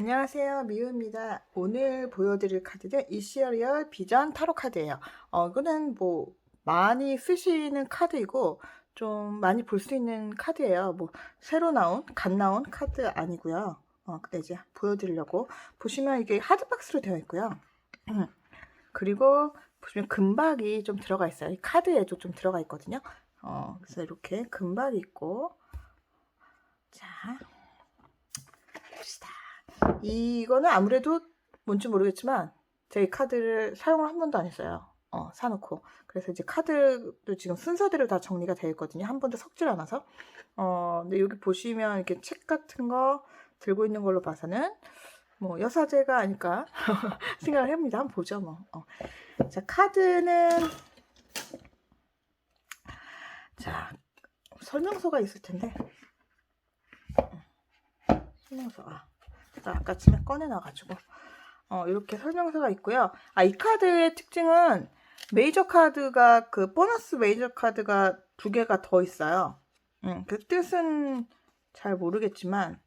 안녕하세요. 미우입니다. 오늘 보여드릴 카드는 이시리얼 비전 타로 카드예요. 어, 이거는 뭐 많이 쓰시는 카드이고 좀 많이 볼 수 있는 카드예요. 뭐 새로 나온, 갓 나온 카드 아니고요. 어, 근데 이제 보여드리려고 보시면 이게 하드박스로 되어 있고요. 그리고 보시면 금박이 좀 들어가 있어요. 이 카드에도 좀 들어가 있거든요. 어, 그래서 이렇게 금박이 있고 자 봅시다. 이거는 아무래도 뭔지 모르겠지만 제 카드를 사용을 한 번도 안 했어요. 어, 사놓고. 그래서 이제 카드도 지금 순서대로 다 정리가 되어 있거든요. 한 번도 섞질 않아서. 어, 근데 여기 보시면 이렇게 책 같은 거 들고 있는 걸로 봐서는 뭐 여사제가 아닐까 생각을 합니다. 한번 보죠, 뭐. 어. 자, 카드는 자, 설명서가 있을 텐데. 설명서가. 제가 아까 집에 꺼내놔가지고 어, 이렇게 설명서가 있고요. 아, 이 카드의 특징은 메이저 카드가 그 보너스 메이저 카드가 두 개가 더 있어요. 음, 그 뜻은 잘 모르겠지만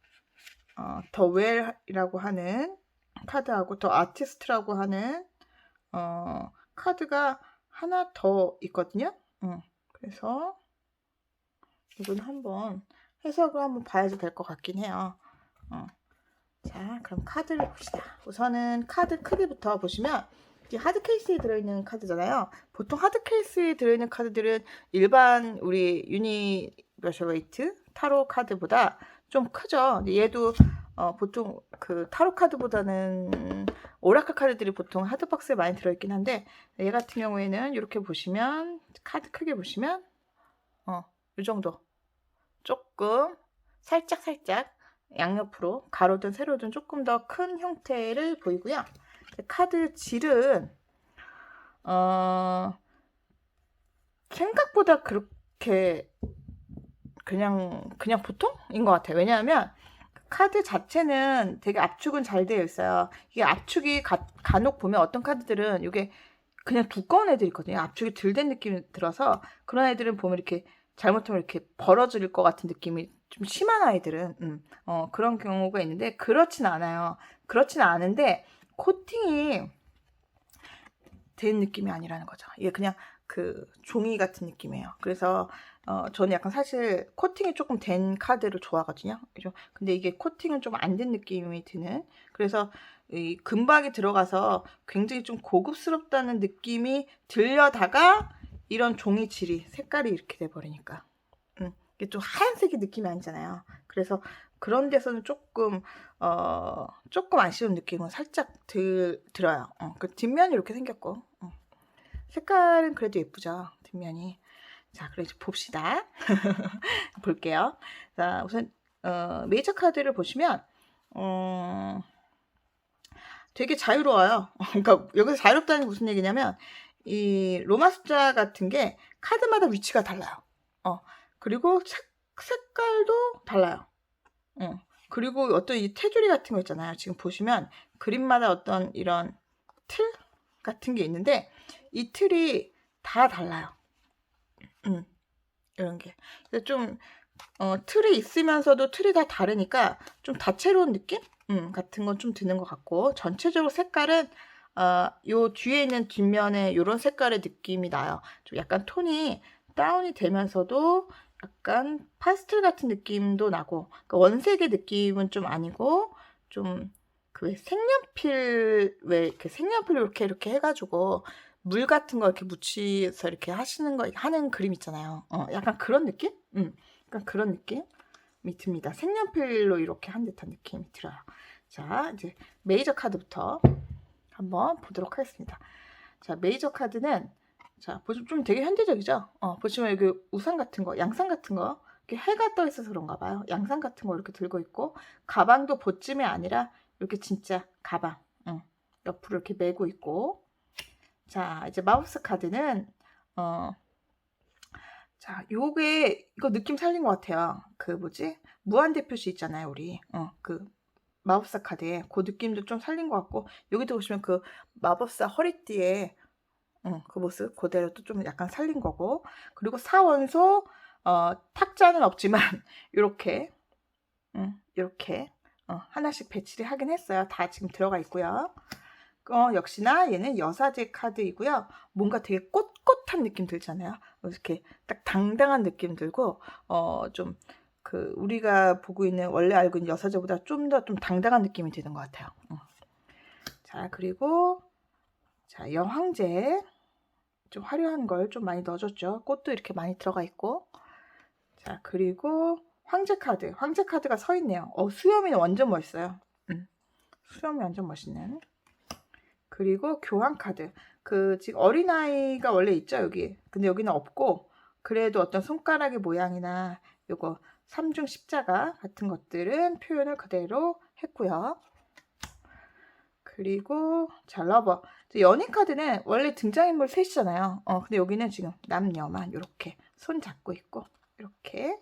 어, 더 웰이라고 하는 카드하고 더 아티스트라고 하는 어, 카드가 하나 더 있거든요. 음, 그래서 이건 한번 해석을 한번 봐야지 될것 같긴 해요. 어. 자, 그럼 카드를 봅시다. 우선은 카드 크기부터 보시면 이게 하드 케이스에 들어있는 카드잖아요. 보통 하드 케이스에 들어있는 카드들은 일반 우리 유니버셜 웨이트 타로 카드보다 좀 크죠. 얘도 어, 보통 그 타로 카드보다는 오라클 카드들이 보통 하드박스에 많이 들어있긴 한데 얘 같은 경우에는 이렇게 보시면 카드 크게 보시면 어, 이 정도 조금 살짝 살짝 양옆으로 가로든 세로든 조금 더 큰 형태를 보이고요. 카드 질은 어, 생각보다 그렇게 그냥 그냥 보통인 것 같아요. 왜냐하면 카드 자체는 되게 압축은 잘 되어 있어요. 이게 압축이 가, 간혹 보면 어떤 카드들은 이게 그냥 두꺼운 애들이 있거든요. 압축이 덜 된 느낌이 들어서 그런 애들은 보면 이렇게 잘못하면 이렇게 벌어질 것 같은 느낌이 좀 심한 아이들은 음, 어, 그런 경우가 있는데 그렇진 않아요. 그렇진 않은데 코팅이 된 느낌이 아니라는 거죠. 이게 그냥 그 종이 같은 느낌이에요. 그래서 어, 저는 약간 사실 코팅이 조금 된 카드를 좋아하거든요. 그죠? 근데 이게 코팅은 좀 안 된 느낌이 드는. 그래서 이 금박이 들어가서 굉장히 좀 고급스럽다는 느낌이 들려다가 이런 종이 질이 색깔이 이렇게 돼 버리니까 음, 이게 좀 하얀색이 느낌이 아니잖아요. 그래서 그런 데서는 조금 어 조금 아쉬운 느낌은 살짝 들, 들어요. 어, 그 뒷면이 이렇게 생겼고 어. 색깔은 그래도 예쁘죠 뒷면이. 자, 그럼 이제 봅시다. 볼게요. 자, 우선 어, 메이저 카드를 보시면 어, 되게 자유로워요. 그러니까 여기서 자유롭다는 게 무슨 얘기냐면 이 로마 숫자 같은 게 카드마다 위치가 달라요. 어, 그리고 색, 색깔도 달라요. 어, 그리고 어떤 이 테두리 같은 거 있잖아요. 지금 보시면 그림마다 어떤 이런 틀 같은 게 있는데 이 틀이 다 달라요. 음, 이런 게. 좀 어, 틀이 있으면서도 틀이 다 다르니까 좀 다채로운 느낌 음, 같은 건 좀 드는 것 같고 전체적으로 색깔은 어, 요 뒤에 있는 뒷면에 이런 색깔의 느낌이 나요. 좀 약간 톤이 다운이 되면서도 약간 파스텔 같은 느낌도 나고 그러니까 원색의 느낌은 좀 아니고 좀 그 색연필 왜 이렇게 색연필 이렇게 이렇게 해가지고 물 같은 거 이렇게 묻히서 이렇게 하시는 거 하는 그림 있잖아요. 어, 약간 그런 느낌? 음, 약간 그런 느낌이 듭니다. 색연필로 이렇게 한 듯한 느낌이 들어요. 자, 이제 메이저 카드부터 한번 보도록 하겠습니다. 자, 메이저 카드는 자, 보시면 좀 되게 현대적이죠? 어, 보시면 여기 우산 같은 거, 양산 같은 거, 이렇게 해가 떠 있어서 그런가 봐요. 양산 같은 거 이렇게 들고 있고, 가방도 보찜이 아니라 이렇게 진짜 가방, 응. 옆으로 이렇게 메고 있고, 자, 이제 마우스 카드는, 어, 자, 요게, 이거 느낌 살린 것 같아요. 그 뭐지? 무한대 표시 있잖아요, 우리. 어, 그 마법사 카드에 그 느낌도 좀 살린 것 같고 여기도 보시면 그 마법사 허리띠에 응, 그 모습 그대로 또 좀 약간 살린 거고 그리고 사원소 어, 탁자는 없지만 이렇게 응, 이렇게 어, 어, 하나씩 배치를 하긴 했어요. 다 지금 들어가 있고요. 어, 역시나 얘는 여사제 카드이고요. 뭔가 되게 꼿꼿한 느낌 들잖아요. 이렇게 딱 당당한 느낌 들고 어, 좀 그 우리가 보고 있는 원래 알고 있는 여사제보다 좀 더좀 당당한 느낌이 드는 것 같아요. 어. 자 그리고 자 여황제 좀 화려한 걸 좀 많이 넣어줬죠. 꽃도 이렇게 많이 들어가 있고 자 그리고 황제 카드 황제 카드가 서 있네요. 어 수염이 완전 멋있어요. 음. 수염이 완전 멋있는. 그리고 교환 카드. 그 지금 어린아이가 원래 있죠 여기. 근데 여기는 없고 그래도 어떤 손가락의 모양이나 요거 삼중 십자가 같은 것들은 표현을 그대로 했고요. 그리고 자 러버. 연인 카드는 원래 등장인물 셋이잖아요. 어 근데 여기는 지금 남녀만 이렇게 손 잡고 있고 이렇게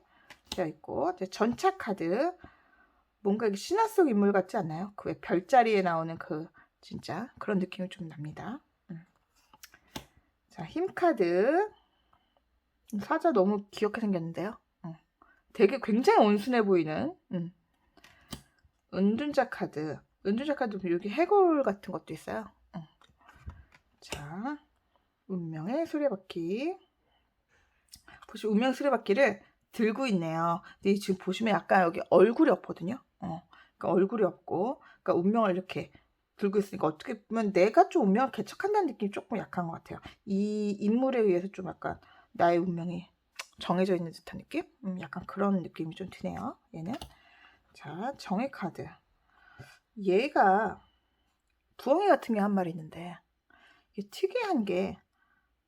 되어 있고 전차 카드 뭔가 이게 신화 속 인물 같지 않나요? 그 왜 별자리에 나오는 그 진짜 그런 느낌이 좀 납니다. 음. 자, 힘 카드. 사자 너무 귀엽게 생겼는데요. 음. 되게 굉장히 온순해 보이는 음. 은둔자 카드. 은둔자 카드 여기 해골 같은 것도 있어요. 음. 자, 운명의 수레바퀴. 보시면 운명 수레바퀴를 들고 있네요. 근데 지금 보시면 약간 여기 얼굴이 없거든요. 어, 그러니까 얼굴이 없고, 그러니까 운명을 이렇게 들고 있으니까 어떻게 보면 내가 좀 운명을 개척한다는 느낌이 조금 약한 것 같아요. 이 인물에 의해서 좀 약간 나의 운명이 정해져 있는 듯한 느낌? 음, 약간 그런 느낌이 좀 드네요. 얘는. 자, 정의 카드. 얘가 부엉이 같은 게 한 마리 있는데 특이한 게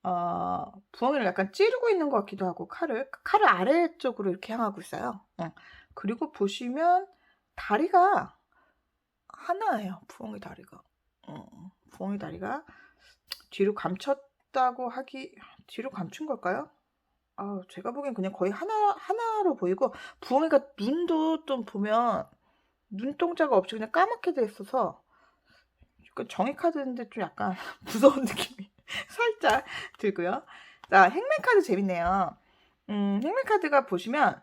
어, 부엉이를 약간 찌르고 있는 것 같기도 하고 칼을 칼을 아래쪽으로 이렇게 향하고 있어요. 어. 그리고 보시면 다리가 하나예요. 부엉이 다리가. 어, 부엉이 다리가 뒤로 감췄다고 하기 뒤로 감춘 걸까요? 아, 제가 보기엔 그냥 거의 하나 하나로 보이고 부엉이가 눈도 좀 보면 눈동자가 없이 그냥 까맣게 돼 있어서 그 정의 카드인데 좀 약간 무서운 느낌이 살짝 들고요. 자, 행맨 카드 재밌네요. 음, 행맨 카드가 보시면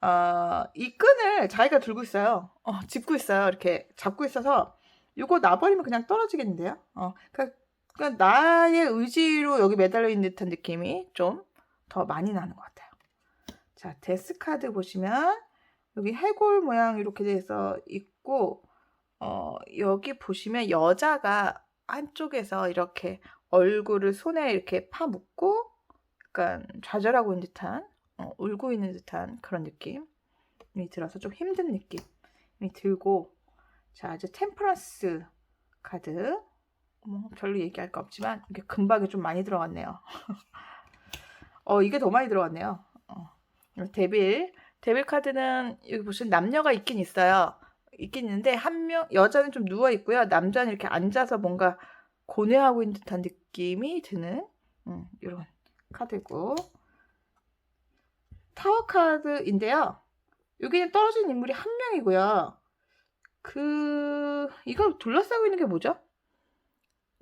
어, 이 끈을 자기가 들고 있어요. 어, 짚고 있어요. 이렇게 잡고 있어서 이거 놔버리면 그냥 떨어지겠는데요. 어, 그러니까, 그러니까 나의 의지로 여기 매달려 있는 듯한 느낌이 좀 더 많이 나는 것 같아요. 자, 데스 카드 보시면 여기 해골 모양 이렇게 돼서 있고 어, 여기 보시면 여자가 한쪽에서 이렇게 얼굴을 손에 이렇게 파묻고 약간 좌절하고 있는 듯한 어, 울고 있는 듯한 그런 느낌이 들어서 좀 힘든 느낌이 들고 자 이제 템퍼런스 카드. 뭐 별로 얘기할 거 없지만 이게 금박이 좀 많이 들어갔네요. 어 이게 더 많이 들어갔네요. 어, 데빌. 데빌 카드는 여기 보시면 남녀가 있긴 있어요 있긴 있는데 한 명 여자는 좀 누워 있고요 남자는 이렇게 앉아서 뭔가 고뇌하고 있는 듯한 느낌이 드는 음, 이런 카드고 타워 카드인데요. 여기는 떨어진 인물이 한 명이고요. 그 이걸 둘러싸고 있는 게 뭐죠?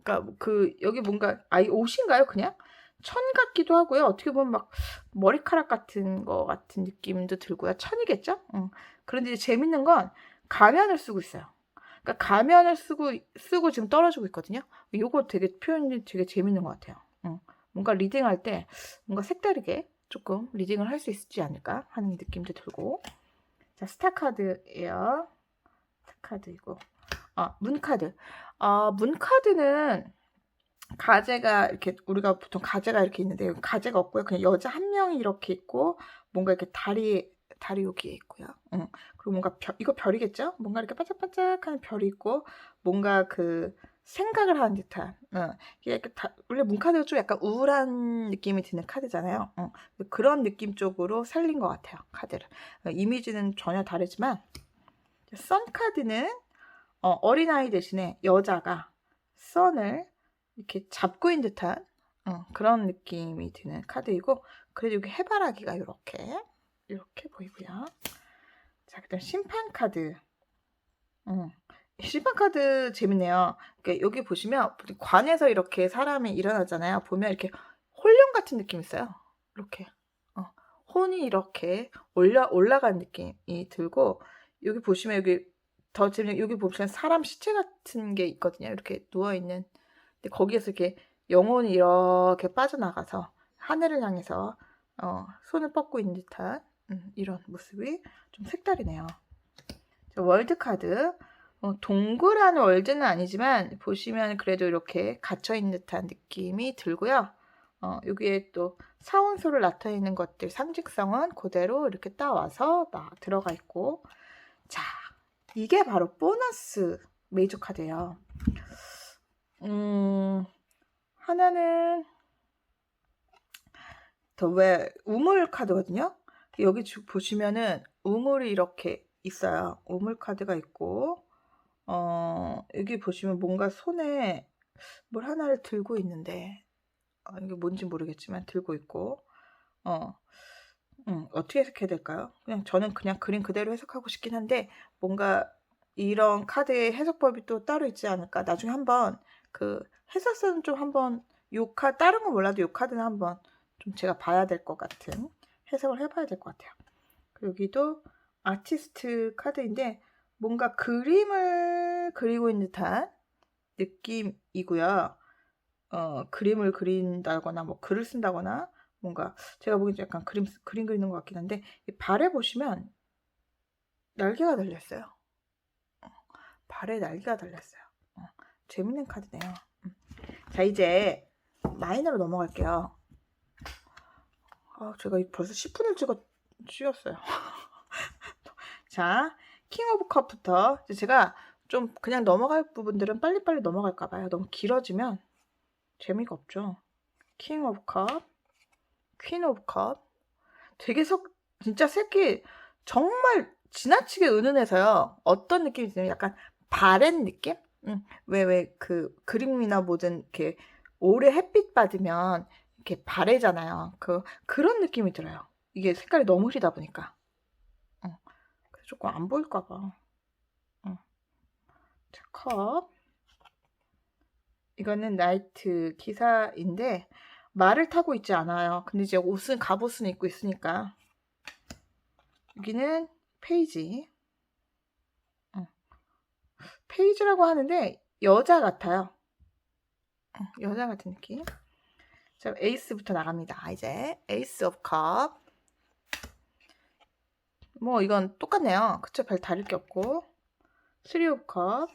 그러니까 그 여기 뭔가 아이 옷인가요? 그냥 천 같기도 하고요. 어떻게 보면 막 머리카락 같은 거 같은 느낌도 들고요. 천이겠죠? 응. 그런데 이제 재밌는 건 가면을 쓰고 있어요. 그러니까 가면을 쓰고 쓰고 지금 떨어지고 있거든요. 이거 되게 표현이 되게 재밌는 것 같아요. 응. 뭔가 리딩할 때 뭔가 색다르게 조금 리딩을 할 수 있지 않을까 하는 느낌도 들고 자 스타 카드예요 스타 카드이고 아 문카드 아 문카드는 가재가 이렇게 우리가 보통 가재가 이렇게 있는데 가재가 없고요 그냥 여자 한 명이 이렇게 있고 뭔가 이렇게 다리 다리 여기에 있고요. 응. 그리고 뭔가 별, 이거 별이겠죠? 뭔가 이렇게 반짝반짝하는 별이 있고 뭔가 그 생각을 하는 듯한 어, 이게 다, 원래 문카드가 좀 약간 우울한 느낌이 드는 카드잖아요. 어, 그런 느낌 쪽으로 살린 것 같아요 카드를. 어, 이미지는 전혀 다르지만 선 카드는 어, 어린아이 대신에 여자가 선을 이렇게 잡고 있는 듯한 어, 그런 느낌이 드는 카드이고 그래도 여기 해바라기가 이렇게 이렇게 보이고요 자 그다음 심판 카드 음. 심판 카드 재밌네요. 그러니까 여기 보시면 관에서 이렇게 사람이 일어나잖아요. 보면 이렇게 홀령 같은 느낌 있어요. 이렇게 어, 혼이 이렇게 올라 올라간 느낌이 들고 여기 보시면 여기 더 재밌는 게 여기 보시면 사람 시체 같은 게 있거든요. 이렇게 누워 있는. 근데 거기에서 이렇게 영혼이 이렇게 빠져나가서 하늘을 향해서 어, 손을 뻗고 있는 듯한 음, 이런 모습이 좀 색다르네요. 자, 월드 카드. 어, 동그란 월드는 아니지만 보시면 그래도 이렇게 갇혀 있는 듯한 느낌이 들고요. 어, 여기에 또 사원소를 나타내는 것들 상징성은 그대로 이렇게 따와서 막 들어가 있고 자 이게 바로 보너스 메이저 카드예요. 음 하나는 더 왜 우물 카드거든요. 여기 주- 보시면은 우물이 이렇게 있어요. 우물 카드가 있고 어 여기 보시면 뭔가 손에 뭘 하나를 들고 있는데 어, 이게 뭔지 모르겠지만 들고 있고 어 음, 어떻게 해석해야 될까요? 그냥 저는 그냥 그림 그대로 해석하고 싶긴 한데 뭔가 이런 카드의 해석법이 또 따로 있지 않을까 나중에 한번 그 해석서는 좀 한번 요카 다른 건 몰라도 요 카드는 한번 좀 제가 봐야 될 것 같은 해석을 해봐야 될 것 같아요. 여기도 아티스트 카드인데 뭔가 그림을 그리고 있는 듯한 느낌이고요. 어, 그림을 그린다거나 뭐 글을 쓴다거나 뭔가 제가 보기엔 좀 약간 그림 쓰- 그림 그리는 것 같긴 한데 이 발에 보시면 날개가 달렸어요. 어, 발에 날개가 달렸어요. 어, 재밌는 카드네요. 음. 자 이제 마이너로 넘어갈게요. 아, 제가 이 벌써 10분을 찍었 찍었어요. 자, 킹 오브 컵부터 제가 좀 그냥 넘어갈 부분들은 빨리빨리 넘어갈까 봐요. 너무 길어지면 재미가 없죠. 킹 오브 컵, 퀸 오브 컵. 되게 석 진짜 새끼 정말 지나치게 은은해서요. 어떤 느낌이 드냐면 약간 바랜 느낌? 응. 왜왜 그 그림이나 뭐든 이렇게 오래 햇빛 받으면 이렇게 바래잖아요. 그 그런 느낌이 들어요. 이게 색깔이 너무 흐리다 보니까. 응. 그래서 조금 안 보일까 봐. 응. 자, 컵. 이거는 나이트 기사인데 말을 타고 있지 않아요. 근데 이제 옷은 갑옷은 입고 있으니까 여기는 페이지. 응. 페이지라고 하는데 여자 같아요. 응, 여자 같은 느낌. 자, 에이스부터 나갑니다. 이제 에이스 오브 컵. 뭐 이건 똑같네요. 그쵸? 별 다를 게 없고. 쓰리 오브 컵.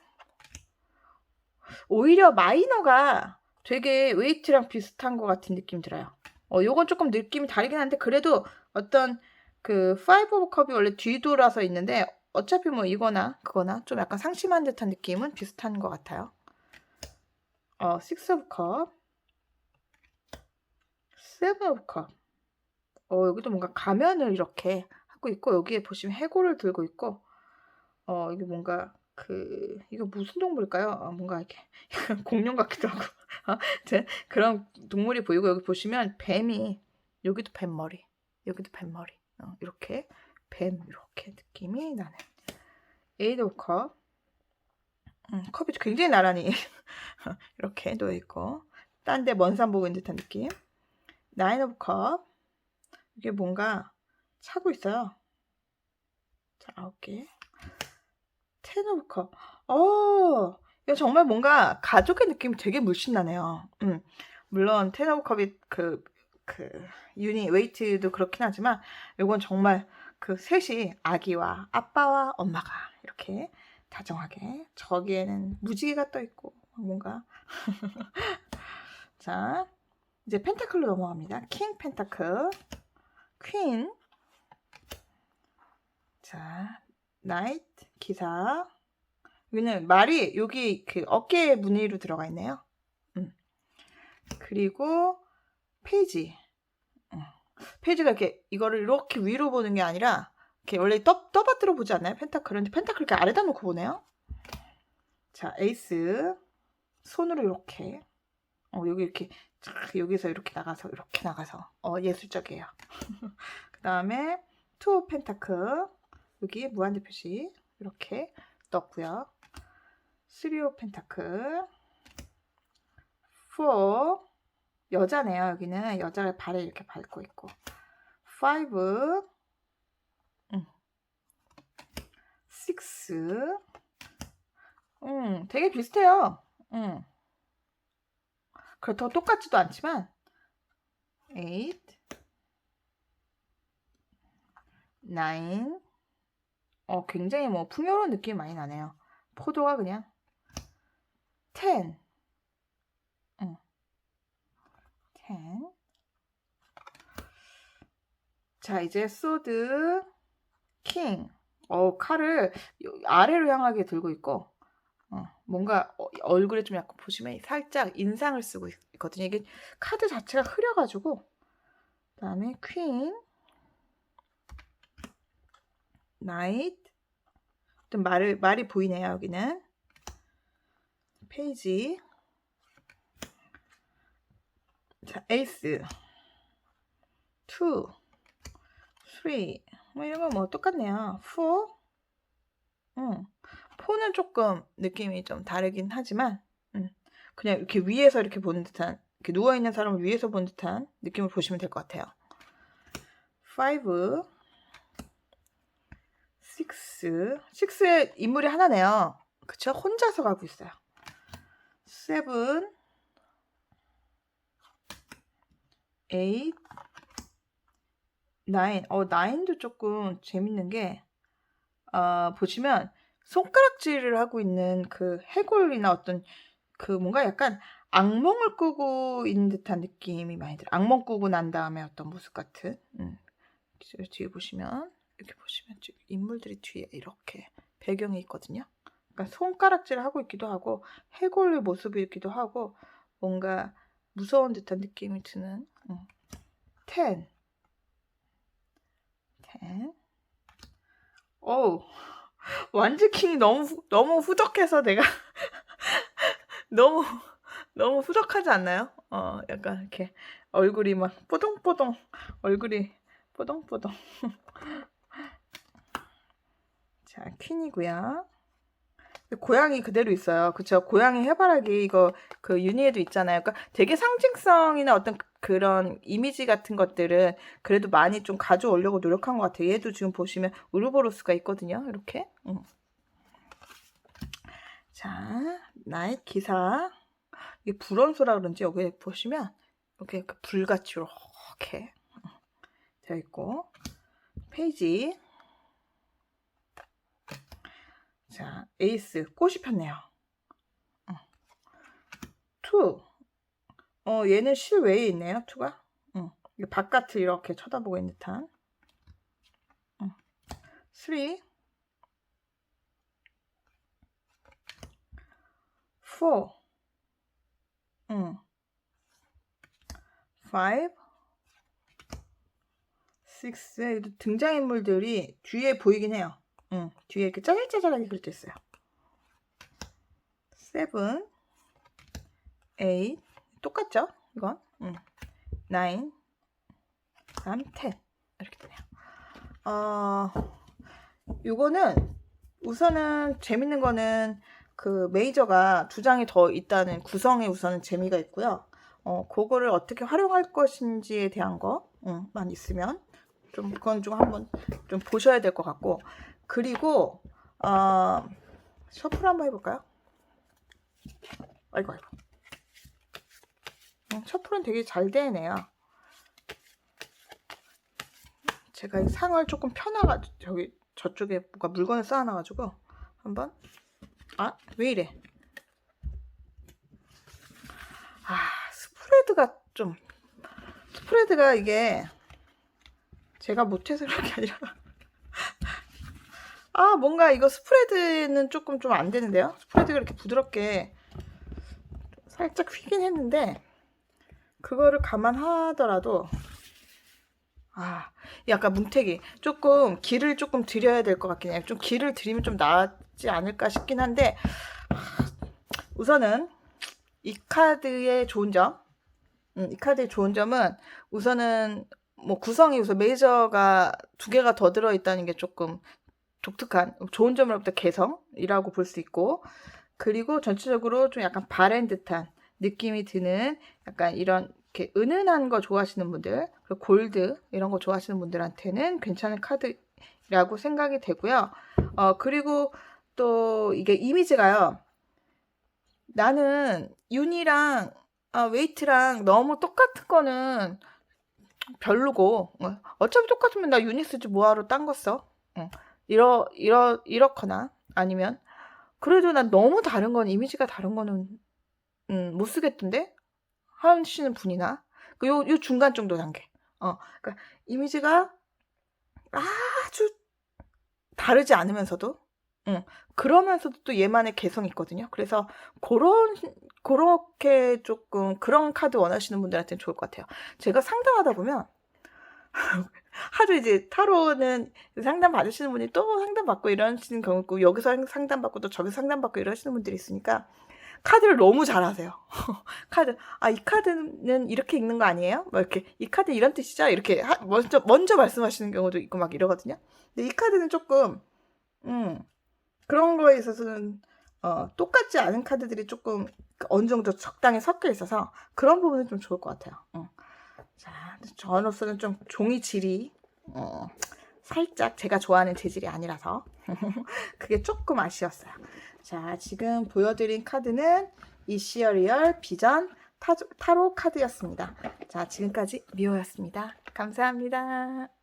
오히려 마이너가 되게 웨이트랑 비슷한 것 같은 느낌 들어요. 어, 요건 조금 느낌이 다르긴 한데 그래도 어떤 그 파이브 오브 컵이 원래 뒤돌아서 있는데 어차피 뭐 이거나 그거나 좀 약간 상심한 듯한 느낌은 비슷한 것 같아요. 어, 식스 오브 컵. 오브 컵. 어, 여기도 뭔가 가면을 이렇게 하고 있고 여기에 보시면 해골을 들고 있고 어, 이게 뭔가 그 이거 무슨 동물일까요? 어, 뭔가 이렇게 공룡 같기도 하고 그런 동물이 보이고 여기 보시면 뱀이 여기도 뱀머리 여기도 뱀머리 어, 이렇게 뱀 이렇게 느낌이 나는 에이드 오브 컵 음, 컵이 굉장히 나란히 이렇게 놓여 있고 딴 데 먼 산 보고 있는 듯한 느낌 나인 오브 컵 이게 뭔가 차고 있어요 자 아홉 개 텐 오브 컵. 어, 이거 정말 뭔가 가족의 느낌이 되게 물씬 나네요. 음, 물론 텐 오브 컵이 그, 그, 유니, 웨이트도 그렇긴 하지만, 이건 정말 그 셋이 아기와 아빠와 엄마가 이렇게 다정하게, 저기에는 무지개가 떠 있고, 뭔가. 자, 이제 펜타클로 넘어갑니다. 킹 펜타클, 퀸. 자, 나이트 기사 여기는 말이 여기 그 어깨 무늬로 들어가 있네요. 음. 그리고 페이지 음. 페이지가 이렇게 이거를 이렇게 위로 보는 게 아니라 이렇게 원래 떠, 떠받들어 보지 않나요? 펜타클은 근데 펜타클 이렇게 아래다 놓고 보네요. 자 에이스 손으로 이렇게 어, 여기 이렇게 쫙 여기서 이렇게 나가서 이렇게 나가서 어, 예술적이에요. 그 다음에 투 펜타클 여기 무한대 표시 이렇게 넣었고요. 3오 펜타클 4 여자네요. 여기는 여자가 발에 이렇게 밟고 있고 5 음. 6 음, 되게 비슷해요. 음. 그렇다고 똑같지도 않지만 8 9 어, 굉장히 뭐 풍요로운 느낌이 많이 나네요. 포도가 그냥 10 음. 10 자, 이제 소드 킹. 어, 칼을 요- 아래로 향하게 들고 있고 어, 뭔가 어, 얼굴에 좀 약간 보시면 살짝 인상을 쓰고 있- 있거든요. 이게 카드 자체가 흐려가지고. 그다음에 퀸, 나이트, 좀 말을 말이 보이네요 여기는. 페이지, 자 에이스, 투, 쓰리, 뭐 이런 거뭐 똑같네요. 포, 응. 포는 조금 느낌이 좀 다르긴 하지만 음, 그냥 이렇게 위에서 이렇게 보는 듯한 이렇게 누워 있는 사람을 위에서 보는 듯한 느낌을 보시면 될 것 같아요. 5 6 6에 인물이 하나네요. 그쵸? 혼자서 가고 있어요. 7 8 9 어, 9도 조금 재밌는 게 어, 보시면 손가락질을 하고 있는 그 해골이나 어떤 그 뭔가 약간 악몽을 꾸고 있는 듯한 느낌이 많이 들어요. 악몽 꾸고 난 다음에 어떤 모습 같은. 음. 뒤- 뒤에 보시면 이렇게 보시면 지금 인물들이 뒤에 이렇게 배경이 있거든요. 그러니까 손가락질을 하고 있기도 하고 해골의 모습이기도 하고 뭔가 무서운 듯한 느낌이 드는 음. 10 10 어우 완즈킹이 너무 후- 너무 후덕해서 내가 너무 너무 후덕하지 않나요? 어 약간 이렇게 얼굴이 막 뽀동뽀동 얼굴이 뽀동뽀동 자 퀸이고요 고양이 그대로 있어요. 그쵸 고양이 해바라기 이거 그 유니에도 있잖아요. 그러니까 되게 상징성이나 어떤 그- 그런 이미지 같은 것들은 그래도 많이 좀 가져오려고 노력한 것 같아요. 얘도 지금 보시면 우르보로스가 있거든요. 이렇게. 음. 자, 나의 기사. 이게 불원소라 그런지 여기 보시면 이렇게 그 불같이 이렇게 되어 있고. 페이지. 자, 에이스 꽃이 폈네요. 응. 투. 어, 얘는 실외에 있네요. 투가. 응. 바깥을 이렇게 쳐다보고 있는 듯한. 응. 쓰리. 4 응. 5 6 등장인물들이 뒤에 보이긴 해요. 응. 뒤에 이렇게 짜잘짜잘하게 그려져 있어요. 7 8 똑같죠? 이건 응. 9 다음 10 이렇게 되네요. 어, 요거는 우선은 재밌는 거는 그 메이저가 두 장이 더 있다는 구성에 우선은 재미가 있고요. 어, 그거를 어떻게 활용할 것인지에 대한 거만 있으면 좀 그건 좀 한번 좀 보셔야 될 것 같고 그리고 어, 셔플 한번 해볼까요? 아이고 아이고 음, 셔플은 되게 잘 되네요. 제가 이 상을 조금 펴놔가지고 저기 저쪽에 뭔가 물건을 쌓아놔가지고 한번 아, 왜 이래? 아, 스프레드가 좀, 스프레드가 이게 제가 못해서 그런 게 아니라. 아, 뭔가 이거 스프레드는 조금 좀 안 되는데요? 스프레드가 이렇게 부드럽게 살짝 휘긴 했는데, 그거를 감안하더라도, 아, 약간 뭉태기. 조금 길을 조금 드려야 될 것 같긴 해요. 좀 길을 드리면 좀 낫지 않을까 싶긴 한데, 우선은 이 카드의 좋은 점, 음, 이 카드의 좋은 점은 우선은 뭐 구성이 우선 메이저가 두 개가 더 들어있다는 게 조금 독특한 좋은 점으로부터 개성이라고 볼 수 있고 그리고 전체적으로 좀 약간 바랜 듯한 느낌이 드는 약간 이런 이렇게 은은한 거 좋아하시는 분들 그리고 골드 이런 거 좋아하시는 분들한테는 괜찮은 카드라고 생각이 되고요. 어 그리고 또 이게 이미지가요. 나는 윤이랑 아, 웨이트랑 너무 똑같은 거는 별로고 어, 어차피 똑같으면 나 유니 쓰지 뭐하러 딴 거 써? 응. 이러 이러 이렇거나 아니면 그래도 난 너무 다른 건 이미지가 다른 거는 음, 못 쓰겠던데 하시는 분이나 그 요, 요 중간 정도 단계. 어, 그러니까 이미지가 아주 다르지 않으면서도, 응, 그러면서도 또 얘만의 개성이 있거든요. 그래서 그런 그렇게 조금 그런 카드 원하시는 분들한테는 좋을 것 같아요. 제가 상담하다 보면 하도 이제 타로는 상담 받으시는 분이 또 상담 받고 이러시는 경우 있고 여기서 상담 받고 또 저기서 상담 받고 이러시는 분들이 있으니까 카드를 너무 잘 아세요. 카드 아 이 카드는 이렇게 읽는 거 아니에요? 뭐 이렇게 이 카드 이런 뜻이죠? 이렇게 하- 먼저 먼저 말씀하시는 경우도 있고 막 이러거든요. 근데 이 카드는 조금 음 그런 거에 있어서는 어, 똑같지 않은 카드들이 조금 어느 정도 적당히 섞여 있어서 그런 부분은 좀 좋을 것 같아요. 응. 자, 저로서는 좀 종이 질이 어, 살짝 제가 좋아하는 재질이 아니라서 그게 조금 아쉬웠어요. 자, 지금 보여드린 카드는 이시어리얼 비전 타, 타로 카드였습니다. 자, 지금까지 미호였습니다. 감사합니다.